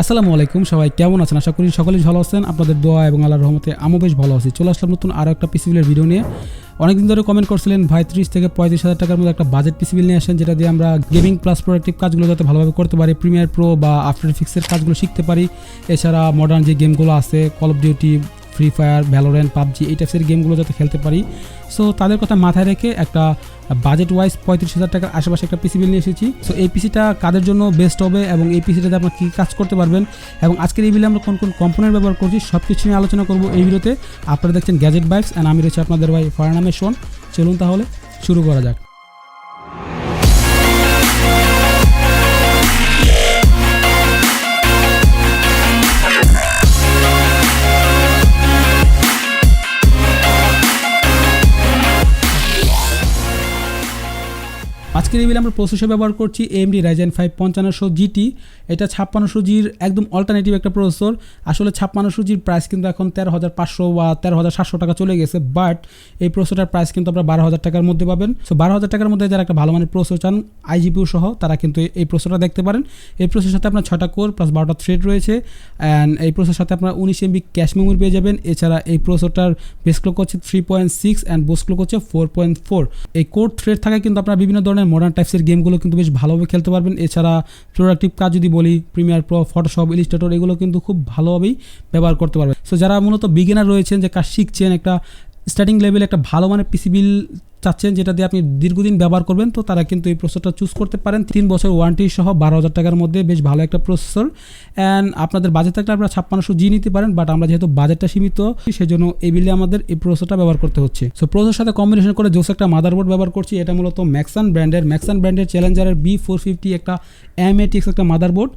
আসসালামু আলাইকুম, সবাই কেমন আছেন? আশা করি সকলেই ভালো আছেন। আপনাদের দোয়া এবং আল্লাহর রহমতে আমিও বেশ ভালো আছি। চলে আসলাম নতুন আরও একটা পিসিবিলের ভিডিও নিয়ে। অনেকদিন ধরে কমেন্ট করছিলেন, ভাই, ত্রিশ থেকে পঁয়ত্রিশ হাজার টাকার মধ্যে একটা বাজেট পিসিবিল নিয়ে আসেন, যেটা দিয়ে আমরা গেমিং প্লাস প্রোডাক্টিভ কাজগুলো যাতে ভালোভাবে করতে পারি প্রিমিয়ার প্রো বা আফটার ফিক্সের কাজগুলো শিখতে পারি। এছাড়া মডার্ন যে গেমগুলো আছে Call of Duty Free Fire Valorant PUBG এই টাইপসের গেমগুলো যাতে খেলতে পারি। সো তাদের কথা মাথায় রেখে একটা বাজেট ওয়াইজ পঁয়ত্রিশ হাজার টাকার আশেপাশে একটা পিসি বিল নিয়ে এসেছি। সো এই পিসিটা কাদের জন্য বেস্ট হবে এবং এই পিসিটাতে আপনারা কী কাজ করতে পারবেন? এবং আজকের এই বিলে আমরা কোন কোন কম্পোনেন্ট ব্যবহার করছি সব কিছু নিয়ে আলোচনা করব এই ভিডিওতে। আপনারা দেখছেন গ্যাজেট বাইকস অ্যান্ড আমি রয়েছে আপনাদের ভাই ফারনামের শোন চলুন তাহলে শুরু করা যাক। আজকের বিলে আমরা প্রসেসর ব্যবহার করছি এমডি রাইজেন ফাইভ পঞ্চান্নশো জিটি এটা ছাপ্পান্নশো জির একদম অল্টারনেটিভ একটা প্রসেসর আসলে ছাপ্পান্নশো জির প্রাইস কিন্তু এখন তেরো হাজার পাঁচশো বা তেরো হাজার সাতশো টাকা চলে গেছে বাট এই প্রসেসরটার প্রাইস কিন্তু আপনারা বারো হাজার টাকার মধ্যে পাবেন। সো বারো হাজার টাকার মধ্যে যারা একটা ভালো মানের প্রসেসর চান আইজিপিউ সহ, তারা কিন্তু এই প্রসেসরটা দেখতে পারেন। এই প্রসেসের সাথে আপনার ছটা কোর প্লাস বারোটা থ্রেড রয়েছে অ্যান্ড এই প্রসেসের সাথে আপনার উনিশ এমবি ক্যাশ মেমোরি পেয়ে যাবেন। এছাড়া এই প্রসেসরটার বেস ক্লক হচ্ছে three point six and boost clock হচ্ছে ফোর পয়েন্ট ফোর এই কোর থ্রেড থাকে কিন্তু আপনার বিভিন্ন ধরনের মডার্ন টাইপসের গেমগুলো কিন্তু বেশ ভালোভাবে খেলতে পারবেন। এছাড়া প্রোডাক্টিভ কাজ যদি বলি প্রিমিয়ার প্রো ফটোশপ ইলিস্টেটর এগুলো কিন্তু খুব ভালোভাবেই ব্যবহার করতে পারবেন। সো যারা মূলত বিগিনার রয়েছেন, যে কাজ শিখছেন, একটা স্টার্টিং লেভেলে একটা ভালো মানের পিসিবিল চাচ্ছেন যেটা দিয়ে আপনি দীর্ঘদিন ব্যবহার করবেন, তো তারা কিন্তু এই প্রসেসরটা চুজ করতে পারেন। তিন বছর ওয়ারেন্টি সহ বারো হাজার টাকার মধ্যে বেশ ভালো একটা প্রসেসর অ্যান্ড আপনাদের বাজেট থাকলে আপনারা ছাপ্পান্নশো জি নিতে পারেন বাট আমরা যেহেতু বাজেটটা সীমিত, সেজন্য এই বিলে আমাদের এই প্রসেসরটা ব্যবহার করতে হচ্ছে। সো প্রসেসর সাথে কম্বিনেশন করে জোস একটা মাদারবোর্ড ব্যবহার করছি, এটা মূলত ম্যাক্সান ব্র্যান্ডের ম্যাক্সান ব্র্যান্ডের চ্যালেঞ্জারের বি ফোর ফিফটি একটা এম এটিক্স একটা মাদারবোর্ড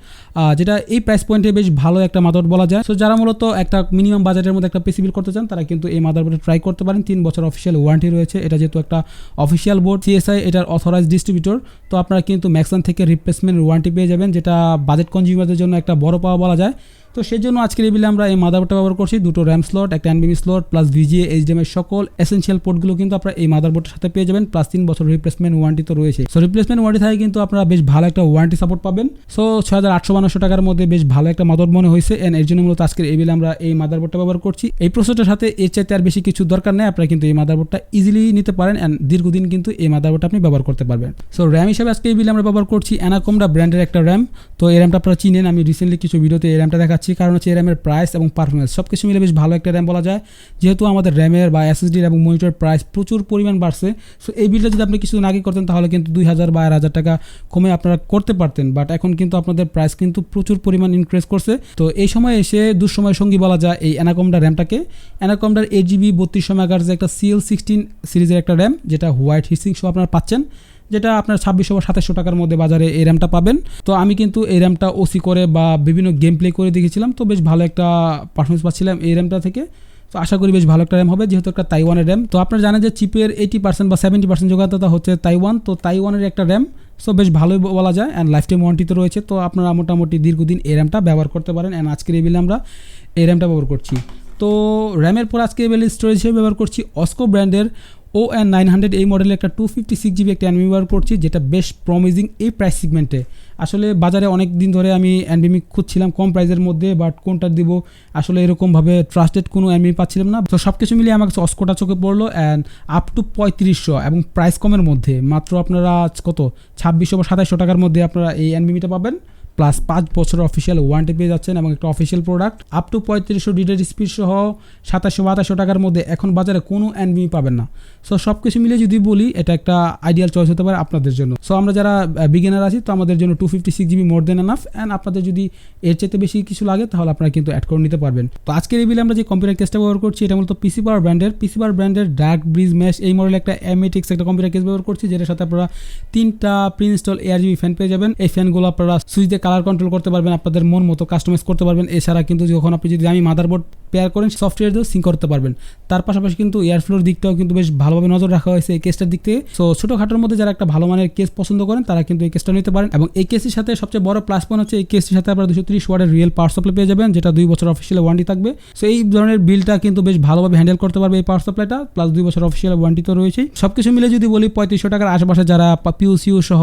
যেটা এই প্রাইস পয়েন্টে বেশ ভালো একটা মাদারবোর্ড বলা যায়। সো যারা মূলত একটা মিনিমাম বাজেটের মধ্যে একটা পিসি বিল করতে চান, তারা কিন্তু এই মাদারবোর্ডে ট্রাই করতে পারেন। তিন বছর অফিসিয়াল ওয়ারেন্টি রয়েছে, এটা যেহেতু একটা অফিসিয়াল বোর্ড সিএসআই এটার অথরাইজ ডিস্ট্রিবিউটর তো আপনারা কিন্তু ম্যাক্সান থেকে রিপ্লেসমেন্ট ওয়ারেন্টি পেয়ে যাবেন, যেটা বাজেট কনজিউমারদের জন্য একটা বড় পাওয়া বলা যায়। তো সেই জন্য আজকের এই বিলে আমরা এই মাদারবোর্ডটা ব্যবহার করছি। দুটো র্যাম স্লট একটা এনবিমি স্লট প্লাস ভিজিএ এইচডিএম এর সকল এসেন্সিয়াল পোর্টগুলো কিন্তু আপনারা এই মাদারবোর্ডের সাথে পেয়ে যাবেন প্লাস তিন বছর রিপ্লেসমেন্ট ওয়ারেন্টি তো রয়েছে। সো রিপ্লেসমেন্ট ওয়ারেন্টি থাকে কিন্তু আপনারা বেশ ভালো একটা ওয়ারেন্টি সাপোর্ট পাবেন। সো ছয় হাজার আটশো বান্নশো টাকার মধ্যে বেশ ভালো একটা মাদার মনে হয়েছে। এন্ড এর জন্য মূলত আজকের এই বিলে আমরা এই মাদারবোর্ডটা ব্যবহার করছি। এই প্রসেসটার সাথে এর চাইতে আর বেশি কিছু দরকার নেই। আপনারা কিন্তু এই মাদারবোর্ডটা ইজিলি নিতে পারেন। অ্যান্ড দীর্ঘদিন কিন্তু এই মাদারবোর্ডটা আপনি ব্যবহার করতে পারবেন। সো র্যাম হিসাবে আজকে এই বিলে আমরা ব্যবহার করছি অ্যানাকোমডা ব্র্যান্ডের একটা র্যাম তো এই র্যামটা আপনারা চিনেন। আমি রিসেন্টলি কিছু ভিডিওতে এই র্যামটা দেখাচ্ছি। কারণ হচ্ছে র্যামের প্রাইস এবং পারফরমেন্স সব কিছু মিলে বেশ ভালো একটা র্যাম বলা যায়। যেহেতু আমাদের র্যামের বা এসএসডির এবং মনিটর প্রাইস প্রচুর পরিমাণ বাড়ছে সো এই বিলটা যদি আপনি কিছুদিন আগে করতেন, তাহলে কিন্তু দুই হাজার বা হাজার টাকা কমে আপনারা করতে পারতেন। বাট এখন কিন্তু আপনাদের প্রাইস কিন্তু প্রচুর পরিমাণ ইনক্রিজ করছে। তো এই সময় এসে দুঃসময় সঙ্গী বলা যায় এই অ্যানাকমডা র্যামটাকে অ্যানাকমডার এইট জিবি বত্রিশ মেগার যে একটা সিএল সিক্সটিন সিরিজের একটা র্যাম যেটা হোয়াইট হিসিং সহ আপনারা পাচ্ছেন। যেটা আপনার ছাব্বিশশো বা সাতাশশো টাকার মধ্যে বাজারে এই র্যামটা পাবেন। তো আমি কিন্তু এই র্যামটা ওসি করে বা বিভিন্ন গেম প্লে করে দেখেছিলাম। তো বেশ ভালো একটা পারফরমেন্স পাচ্ছিলাম এই র্যামটা থেকে। তো আশা করি বেশ ভালো একটা র্যাম হবে, যেহেতু একটা তাইওয়ানের র্যাম তো আপনারা জানেন যে চিপের এইটি পার্সেন্ট বা সেভেন্টি পার্সেন্ট যোগাতা হচ্ছে তাইওয়ান তো তাইওয়ানের একটা র্যাম সো বেশ ভালোই বলা যায়। অ্যান্ড লাইফ টাইম ওয়ারেন্টি তো রয়েছে। তো আপনারা মোটামুটি দীর্ঘদিন এই র্যামটা ব্যবহার করতে পারেন। অ্যান্ড আজকের এই বিলে আমরা এই র্যামটা ব্যবহার করছি। তো র্যামের পর আজকে এবেল স্টোরেজ হিসেবে ব্যবহার করছি অস্কো ব্র্যান্ডের ও এন নাইন হান্ড্রেড এই মডেলের একটা টু ফিফটি সিক্স জিবি একটা অ্যানমি ব্যবহার করছি, যেটা বেশ প্রমিজিং এই প্রাইস সিগমেন্টে আসলে বাজারে অনেক দিন ধরে আমি অ্যানবিমি খুঁজছিলাম কম প্রাইসের মধ্যে বাট কোনটা দিব? আসলে এরকমভাবে ট্রাস্টেড কোনো অ্যানবিমি পাচ্ছিলাম না। তো সব কিছু মিলিয়ে আমার কাছে অস্কোটা চোখে পড়ল অ্যান্ড আপ টু পঁয়ত্রিশশো এবং প্রাইস কমের মধ্যে। মাত্র আপনারা কত? ছাব্বিশশো বা সাতাইশশো টাকার মধ্যে আপনারা এই অ্যানবিমিটা পাবেন। প্লাস পাঁচ বছর অফিসিয়াল ওয়ারেন্টি পেয়ে যাচ্ছেন এবং একটা অফিসিয়াল প্রোডাক্ট আপ টু পঁয়ত্রিশশো ডিডের স্পিড সহ সাতাশশো বাতাশশো টাকার মধ্যে এখন বাজারে কোনো অ্যানবিমি পাবেন না। সো সব কিছু মিলে যদি বলি, এটা একটা আইডিয়াল চয়েস হতে পারে আপনাদের জন্য। সো আমরা যারা বিগিনার আছি, তো আমাদের জন্য two fifty six GB more than enough and আপনাদের যদি এর চাইতে বেশি কিছু লাগে, তাহলে আপনারা কিন্তু অ্যাড করে নিতে পারবেন। তো আজকের এই বিলে আমরা যে কম্পিউটার কেসটা ব্যবহার করছি, এটা মূলত পিসি পাওয়ার ব্র্যান্ডের পিসি পাওয়ার ব্র্যান্ডের ডার্ক ব্রিজ ম্যাশ এই মডেল একটা এমএটিক্স একটা কম্পিউটার কেস ব্যবহার করছি, যেটার সাথে আপনারা তিনটা pre install ARGB fan পেয়ে যাবেন। এই ফ্যানগুলো আপনারা সুইচ দিয়ে কালার কন্ট্রোল করতে পারবেন, আপনাদের মন মতো কাস্টমাইজ করতে পারবেন। এছাড়া কিন্তু যখন আপনি যদি আমি মাদারবোর্ড পেয়ার করেন সফটওয়্যার দিয়েও সিঙ্ক করতে পারবেন। তার পাশাপাশি কিন্তু এয়ারফ্লোর দিকটাও কিন্তু বেশ ভালোভাবে নজর রাখা হয়েছে এই কেসটার দিক থেকে। সো ছোটোখাটোর মধ্যে যারা একটা ভালো মানের কেস পছন্দ করেন, তারা কিন্তু এই কেসটা নিতে পারেন। এবং এই কেসের সাথে সবচেয়ে বড় প্লাস পয়েন্ট হচ্ছে, এই কেসটির সাথে আপনারা দুশো ত্রিশ ওয়ার্ডের রিয়েল পাওয়ার সাপ্লাই পেয়ে যাবেন, যেটা দুই বছর অফিসিয়াল ওয়ারেন্টি থাকবে। সো এই ধরনের বিলটা কিন্তু বেশ ভালোভাবে হ্যান্ডেল করতে পারবে এই পাওয়ার সাপ্লাইটা প্লাস দুই বছর অফিসিয়াল ওয়ারেন্টি তো রয়েছেই সব কিছু মিলে যদি বলি, পঁয়ত্রিশশো টাকার আশেপাশে যারা পিউসিউ সহ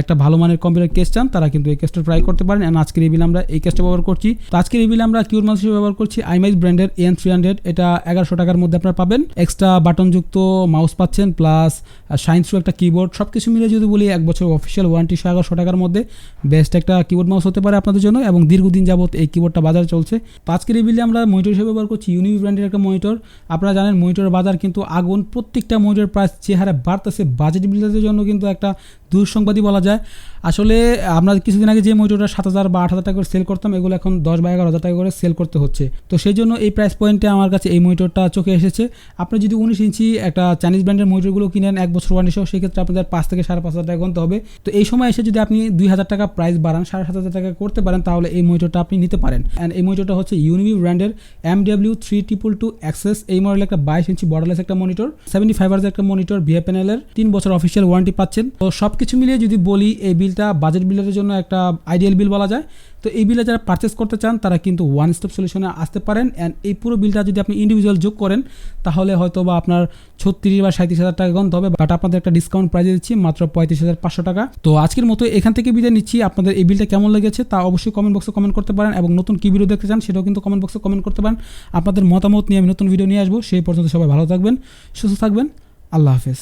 একটা ভালো মানের কম্পিউটার কেস চান, তারা কিন্তু এই কেসটা ট্রাই করতে পারেন অ্যান্ড আজকের এই আমরা এই কেসটা ব্যবহার করছি। তো আজকের এই আমরা কিউর মাউস হিসেবে ব্যবহার করছি। আইমাইস ব্র্যান্ডের এন থ্রি হান্ড্রেড, এটা এগারোশো টাকার মধ্যে আপনারা পাবেন। এক্সট্রা বাটনযুক্ত মাউস পাচ্ছেন প্লাস সাইন্স একটা কিবোর্ড সব কিছু মিলে যদি বলি এক বছর অফিসিয়াল ওয়ারেন্টি সহ এগারোশো টাকার মধ্যে বেস্ট একটা কিবোর্ড মাউস হতে পারে আপনাদের জন্য এবং দীর্ঘদিন যাবত এই কিবোর্ডটা বাজারে চলছে। তো আজকের বিলে আমরা মনিটর হিসেবে ব্যবহার করছি ইউনিভ ব্র্যান্ডের একটা মনিটর আপনারা জানেন মনিটরের বাজার কিন্তু আগুন, প্রত্যেকটা মনিটরের প্রাইস যে হারে বাড়তেছে বাজেট বিল্ডারদের জন্য কিন্তু একটা দুঃসংবাদই বলা যায়। আসলে আমরা কিছুদিন আগে যে মনিটরটা সাত হাজার বা আট হাজার টাকা করে সেল করতাম, এগুলো এখন দশ বা এগারো হাজার টাকা করে সেল করতে হচ্ছে। তো সেই জন্য এই প্রাইস পয়েন্টে আমার কাছে এই মনিটরটা চোখে এসেছে। আপনি যদি উনিশ ইঞ্চি একটা চাইনিজ ব্র্যান্ডের মনিটরগুলো কিনেন, এক বছর ওয়ারেন্টি সহ সেক্ষেত্রে আপনাদের পাঁচ থেকে সাড়ে পাঁচ হাজার টাকা গুনতে হবে। তো এই সময় এসে যদি আপনি দুই হাজার টাকা প্রাইস বাড়ান, সাড়ে সাত হাজার টাকা করতে পারেন, তাহলে এই মনিটরটা আপনি নিতে পারেন। অ্যান্ড এই মনিটরটা হচ্ছে ইউনিভি ব্র্যান্ডের M W three triple two access এই মডেলের একটা বাইশ ইঞ্চি বর্ডারলেস একটা মনিটর সেভেন্টি ফাইভ একটা মনিটর ভিএ প্যানেলের তিন বছর অফিসিয়াল ওয়ারেন্টি পাচ্ছেন। তো সব কিছু মিলিয়ে যদি বলি, এই বিলটা বাজেট বিলের জন্য একটা আইডিয়াল বিল বলা যায়। তো এই বিলে যারা পারচেস করতে চান, তারা কিন্তু ওয়ান স্টপ সলিউশনে আসতে পারেন। অ্যান্ড এই পুরো বিলটা যদি আপনি ইন্ডিভিজুয়াল যোগ করেন, তাহলে হয়তো বা আপনার ছত্রিশ বা সাঁত্রিশ হাজার টাকা গন্ত হবে। বাট আপনাদের একটা ডিসকাউন্ট প্রাইজে দিচ্ছি, মাত্র পঁয়ত্রিশ হাজার পাঁচশো টাকা। তো আজকের মতো এখান থেকে বিদায় নিচ্ছি। আপনাদের এই বিলটা কেমন লেগেছে তা অবশ্যই কমেন্ট বক্সে কমেন্ট করতে পারেন। এবং নতুন কী ভিডিও দেখতে চান, সেটাও কিন্তু কমেন্ট বক্সে কমেন্ট করতে পারেন। আপনাদের মতামত নিয়ে আমি নতুন ভিডিও নিয়ে আসব। সেই পর্যন্ত সবাই ভালো থাকবেন, সুস্থ থাকবেন। আল্লাহ হাফেজ।